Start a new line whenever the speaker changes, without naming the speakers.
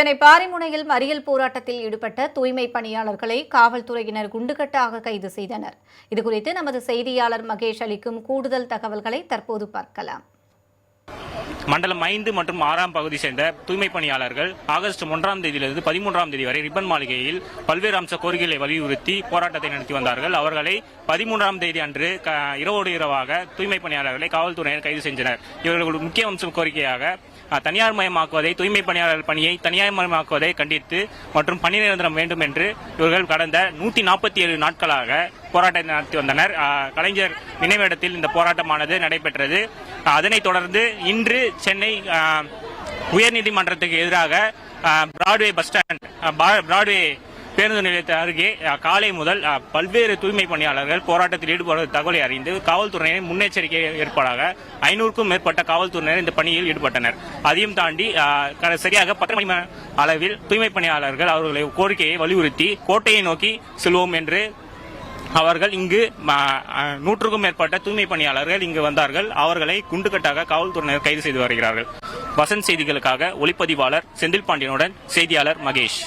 சென்னை பாரிமுனையில் மறியல் போராட்டத்தில் ஈடுபட்ட தூய்மை பணியாளர்களை காவல்துறையினர் குண்டுகட்டாக கைது செய்தனர். இதுகுறித்து நமது செய்தியாளர் மகேஷ் அளிக்கும் கூடுதல் தகவல்களை தற்போது பார்க்கலாம்.
மண்டலம் ஐந்து மற்றும் ஆறாம் பகுதி சேர்ந்த தூய்மை பணியாளர்கள் ஆகஸ்ட் ஒன்றாம் தேதியிலிருந்து பதிமூன்றாம் தேதி வரை ரிப்பன் மாளிகையில் பல்வேறு அம்ச கோரிக்கைகளை வலியுறுத்தி போராட்டத்தை நடத்தி வந்தார்கள். அவர்களை பதிமூன்றாம் தேதி அன்று க- இரவோடு இரவாக தூய்மை பணியாளர்களை காவல்துறையினர் கைது செஞ்சனர். இவர்களுடைய முக்கிய அம்சம் கோரிக்கையாக தனியார் மயமாக்குவதை தூய்மை பணியாளர் பணியை தனியார் மயமாக்குவதை கண்டித்து மற்றும் பணி நிரந்தரம் வேண்டும் என்று இவர்கள் கடந்த நூற்றி நாற்பத்தி ஏழு நாட்களாக போராட்டத்தை நடத்தி வந்தனர். கலைஞர் நினைவிடத்தில் இந்த போராட்டமானது நடைபெற்றது. அதனைத் தொடர்ந்து இன்று சென்னை உயர்நீதிமன்றத்துக்கு எதிராக பிராட்வே பஸ் ஸ்டாண்ட் பிராட்வே பேருந்து நிலையத்தை அருகே காலை முதல் பல்வேறு தூய்மை பணியாளர்கள் போராட்டத்தில் ஈடுபடுவது தகவலை அறிந்து காவல்துறையினர் முன்னெச்சரிக்கை ஏற்பாடாக ஐநூறுக்கும் மேற்பட்ட காவல்துறையினர் இந்த பணியில் ஈடுபட்டனர். அதையும் தாண்டி சரியாக பத்து மணி அளவில் தூய்மை பணியாளர்கள் அவர்களை கோரிக்கையை வலியுறுத்தி கோட்டையை நோக்கி செல்வோம் என்று அவர்கள் இங்கு நூற்றுக்கும் மேற்பட்ட தூய்மை பணியாளர்கள் இங்கு வந்தார்கள். அவர்களை குண்டுகட்டாக காவல்துறையினர் கைது செய்து வருகிறார்கள். வசந்த் செய்திகளுக்காக ஒளிப்பதிவாளர் செந்தில் பாண்டியனுடன் செய்தியாளர் மகேஷ்.